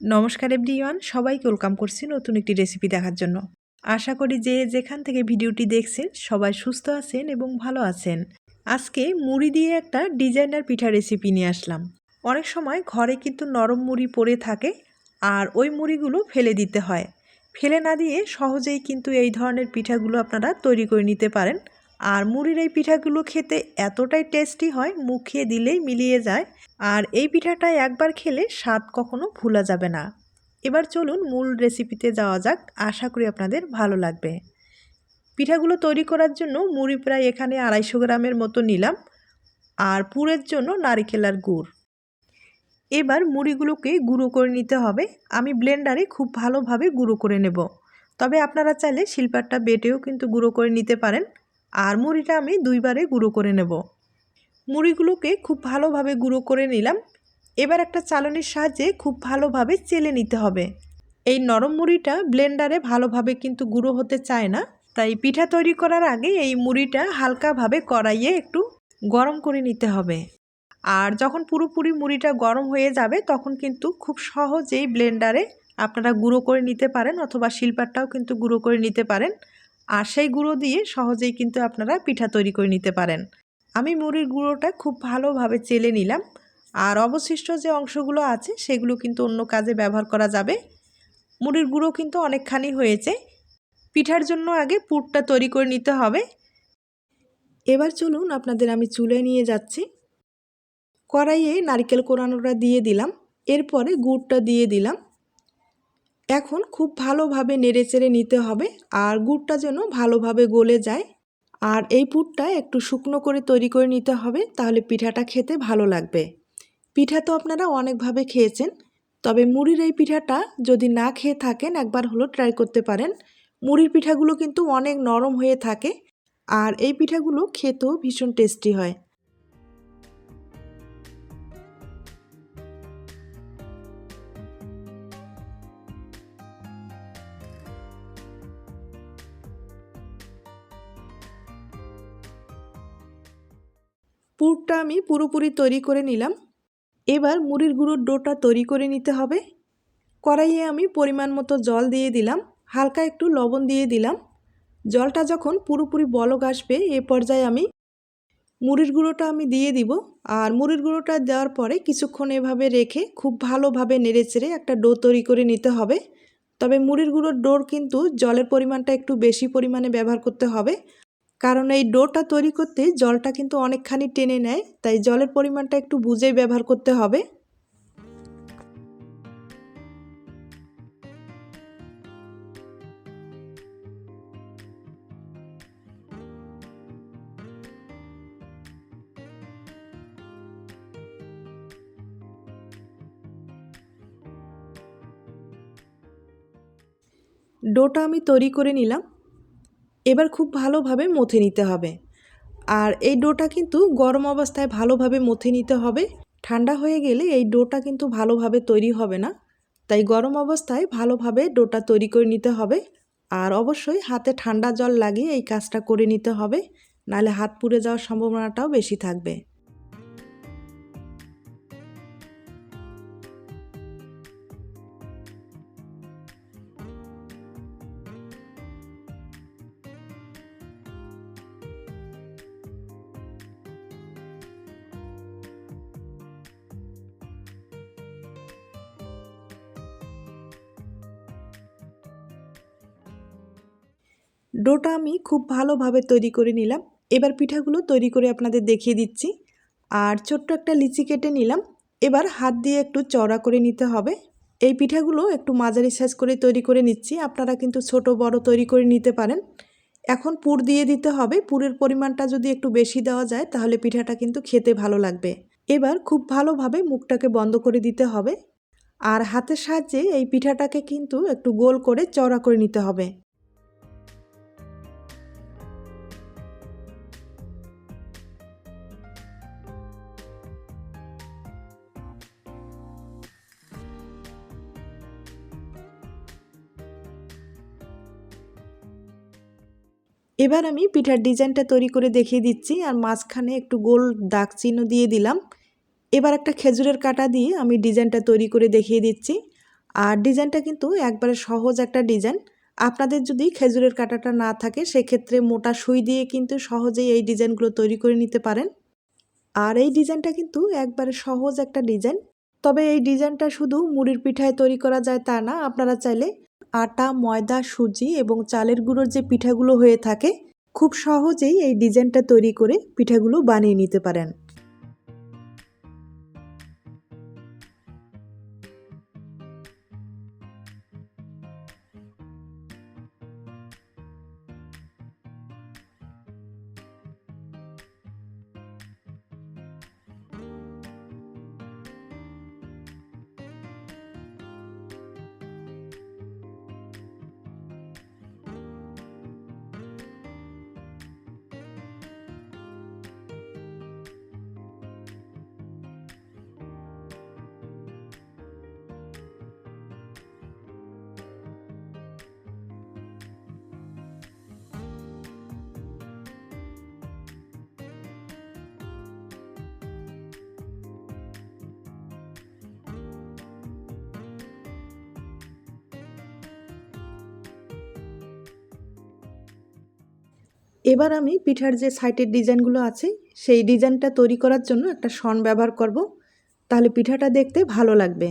নমস্কার এভরিওয়ান, সবাইকে ওয়েলকাম করছি নতুন একটি রেসিপি দেখার জন্য। আশা করি যে যেখান থেকে ভিডিওটি দেখছেন, সবাই সুস্থ আছেন এবং ভালো আছেন। আজকে মুড়ি দিয়ে একটা ডিজাইনার পিঠা রেসিপি নিয়ে আসলাম। অনেক সময় ঘরে কিন্তু নরম মুড়ি পড়ে থাকে আর ওই মুড়িগুলো ফেলে দিতে হয়। ফেলে না দিয়ে সহজেই কিন্তু এই ধরনের পিঠাগুলো আপনারা তৈরি করে নিতে পারেন। আর মুড়ির এই পিঠাগুলো খেতে এতটাই টেস্টি হয়, মুখে দিলেই মিলিয়ে যায়। আর এই পিঠাটা একবার খেলে স্বাদ কখনো ভোলা যাবে না। এবার চলুন মূল রেসিপিতে যাওয়া যাক, আশা করি আপনাদের ভালো লাগবে। পিঠাগুলো তৈরি করার জন্য মুড়ি প্রায় এখানে আড়াইশো গ্রামের মতো নিলাম, আর পুরের জন্য নারিকেলার গুড়। এবার মুড়িগুলোকে গুঁড়ো করে নিতে হবে। আমি ব্লেন্ডারে খুব ভালোভাবে গুঁড়ো করে নেব। তবে আপনারা চাইলে শিল্পারটা বেটেও কিন্তু গুঁড়ো করে নিতে পারেন। আর মুড়িটা আমি দুইবারে গুঁড়ো করে নেব। মুড়িগুলোকে খুব ভালোভাবে গুঁড়ো করে নিলাম। এবার একটা চালনির সাহায্যে খুব ভালোভাবে চেলে নিতে হবে। এই নরম মুড়িটা ব্লেন্ডারে ভালোভাবে কিন্তু গুঁড়ো হতে চায় না। তাই পিঠা তৈরি করার আগে এই মুড়িটা হালকাভাবে কড়াইয়ে একটু গরম করে নিতে হবে। আর যখন পুরোপুরি মুড়িটা গরম হয়ে যাবে, তখন কিন্তু খুব সহজেই ব্লেন্ডারে আপনারা গুঁড়ো করে নিতে পারেন অথবা শিল্পারটাও কিন্তু গুঁড়ো করে নিতে পারেন। আর সেই গুঁড়ো দিয়ে সহজেই কিন্তু আপনারা পিঠা তৈরি করে নিতে পারেন। আমি মুড়ির গুঁড়োটা খুব ভালোভাবে চেলে নিলাম। আর অবশিষ্ট যে অংশগুলো আছে, সেগুলো কিন্তু অন্য কাজে ব্যবহার করা যাবে। মুড়ির গুঁড়ো কিন্তু অনেকখানি হয়েছে। পিঠার জন্য আগে পুরটা তৈরি করে নিতে হবে। এবার চলুন আপনাদের আমি চুলে নিয়ে যাচ্ছি। কড়াইয়ে নারকেল কোরানোটা দিয়ে দিলাম। এরপরে গুড়টা দিয়ে দিলাম। এখন খুব ভালোভাবে নেড়েচেড়ে নিতে হবে আর গুড়টা যেন ভালোভাবে গলে যায়। আর এই পুরটা একটু শুকনো করে তৈরি করে নিতে হবে, তাহলে পিঠাটা খেতে ভালো লাগবে। পিঠা তো আপনারা অনেকভাবে খেয়েছেন, তবে মুড়ির এই পিঠাটা যদি না খেয়ে থাকেন, একবার হলো ট্রাই করতে পারেন। মুড়ির পিঠাগুলো কিন্তু অনেক নরম হয়ে থাকে, আর এই পিঠাগুলো খেতেও ভীষণ টেস্টি হয়। পুরটা আমি পুরোপুরি তৈরি করে নিলাম। এবার মুড়ির গুঁড়োর ডোটা তৈরি করে নিতে হবে। কড়াইয়ে আমি পরিমাণ মতো জল দিয়ে দিলাম, হালকা একটু লবণ দিয়ে দিলাম। জলটা যখন পুরোপুরি বলক আসবে, এ পর্যায়ে আমি মুড়ির গুঁড়োটা আমি দিয়ে দিব। আর মুড়ির গুঁড়োটা দেওয়ার পরে কিছুক্ষণ এভাবে রেখে খুব ভালোভাবে নেড়েচেড়ে একটা ডো তৈরি করে নিতে হবে। তবে মুড়ির গুঁড়োর ডোর কিন্তু জলের পরিমাণটা একটু বেশি পরিমাণে ব্যবহার করতে হবে। কারণ এই ডোটা তৈরি করতে জলটা কিন্তু অনেকখানি টেনে নেয়, তাই জলের পরিমাণটা একটু বুঝেই ব্যবহার করতে হবে। ডোটা আমি তৈরি করে নিলাম। এবার খুব ভালোভাবে মথে নিতে হবে। আর এই ডোটা কিন্তু গরম অবস্থায় ভালোভাবে মথে নিতে হবে। ঠান্ডা হয়ে গেলে এই ডোটা কিন্তু ভালোভাবে তৈরি হবে না। তাই গরম অবস্থায় ভালোভাবে ডোটা তৈরি করে নিতে হবে। আর অবশ্যই হাতে ঠান্ডা জল লাগিয়ে এই কাজটা করে নিতে হবে। নাহলে হাত পুড়ে যাওয়ার সম্ভাবনাটাও বেশি থাকবে। ডোটা আমি খুব ভালোভাবে তৈরি করে নিলাম। এবার পিঠাগুলো তৈরি করে আপনাদের দেখিয়ে দিচ্ছি। আর ছোট্ট একটা লিচি কেটে নিলাম। এবার হাত দিয়ে একটু চড়া করে নিতে হবে। এই পিঠাগুলো একটু মাঝারি সাইজ করে তৈরি করে নিচ্ছি। আপনারা কিন্তু ছোট, বড় তৈরি করে নিতে পারেন। এখন পুর দিয়ে দিতে হবে। পুরের পরিমাণটা যদি একটু বেশি দেওয়া যায়, তাহলে পিঠাটা কিন্তু খেতে ভালো লাগবে। এবার খুব ভালোভাবে মুখটাকে বন্ধ করে দিতে হবে। আর হাতের সাহায্যে এই পিঠাটাকে কিন্তু একটু গোল করে চড়া করে নিতে হবে। এবার আমি পিঠার ডিজাইনটা তৈরি করে দেখিয়ে দিচ্ছি আর মাঝখানে একটু গোল দাগ চিহ্ন দিয়ে দিলাম। এবার একটা খেজুরের কাটা দিয়ে আমি ডিজাইনটা তৈরি করে দেখিয়ে দিচ্ছি। আর ডিজাইনটা কিন্তু একবারে সহজ একটা ডিজাইন। আপনাদের যদি খেজুরের কাঁটাটা না থাকে, সেক্ষেত্রে মোটা সুই দিয়ে কিন্তু সহজেই এই ডিজাইনগুলো তৈরি করে নিতে পারেন। আর এই ডিজাইনটা কিন্তু একবারে সহজ একটা ডিজাইন। তবে এই ডিজাইনটা শুধু মুড়ির পিঠায় তৈরি করা যায় তা না, আপনারা চাইলে আটা, ময়দা, সুজি এবং চালের গুঁড়োর যে পিঠাগুলো হয়ে থাকে, খুব সহজেই এই ডিজাইনটা তৈরি করে পিঠাগুলো বানিয়ে নিতে পারেন। এবার আমি পিঠার যে সাইটের ডিজাইনগুলো আছে, সেই ডিজাইনটা তৈরি করার জন্য একটা শন ব্যবহার করব। তাহলে পিঠাটা দেখতে ভালো লাগবে।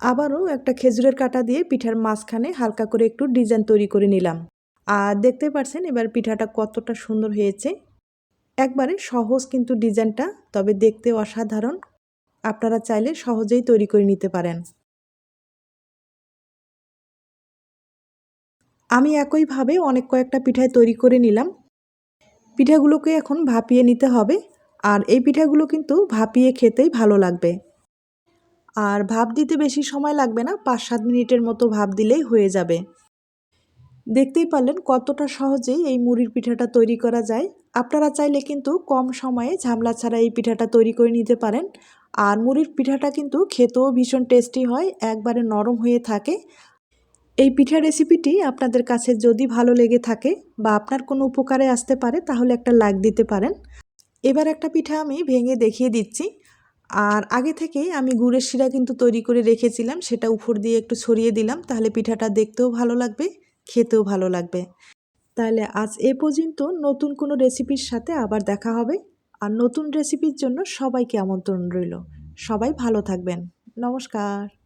আবারও একটা খেজুরের কাটা দিয়ে পিঠার মাঝখানে হালকা করে একটু ডিজাইন তৈরি করে নিলাম। আর দেখতে পারছেন এবার পিঠাটা কতটা সুন্দর হয়েছে। একবারে সহজ কিন্তু ডিজাইনটা, তবে দেখতে অসাধারণ। আপনারা চাইলে সহজেই তৈরি করে নিতে পারেন। আমি একইভাবে অনেক কয়েকটা পিঠায় তৈরি করে নিলাম। পিঠাগুলোকে এখন ভাপিয়ে নিতে হবে। আর এই পিঠাগুলো কিন্তু ভাপিয়ে খেতেই ভালো লাগবে। আর ভাপ দিতে বেশি সময় লাগবে না পাঁচ সাত মিনিটের মতো ভাপ দিলেই হয়ে যাবে। দেখতেই পারলেন কতটা সহজেই এই মুড়ির পিঠাটা তৈরি করা যায়। আপনারা চাইলে কিন্তু কম সময়ে ঝামলা ছাড়া এই পিঠাটা তৈরি করে নিতে পারেন। আর মুড়ির পিঠাটা কিন্তু খেতেও ভীষণ টেস্টি হয়, একবারে নরম হয়ে থাকে। এই পিঠা রেসিপিটি আপনাদের কাছে যদি ভালো লেগে থাকে বা আপনার কোনো উপকারে আসতে পারে, তাহলে একটা লাইক দিতে পারেন। এবার একটা পিঠা আমি ভেঙে দেখিয়ে দিচ্ছি। আর আগে থেকেই আমি গুড়ের শিরা কিন্তু তৈরি করে রেখেছিলাম, সেটা উপর দিয়ে একটু ছড়িয়ে দিলাম, তাহলে পিঠাটা দেখতেও ভালো লাগবে, খেতেও ভালো লাগবে। তাহলে আজ এ পর্যন্ত নতুন কোনো রেসিপির সাথে আবার দেখা হবে, আর নতুন রেসিপির জন্য সবাইকে আমন্ত্রণ রইল। সবাই ভালো থাকবেন। নমস্কার।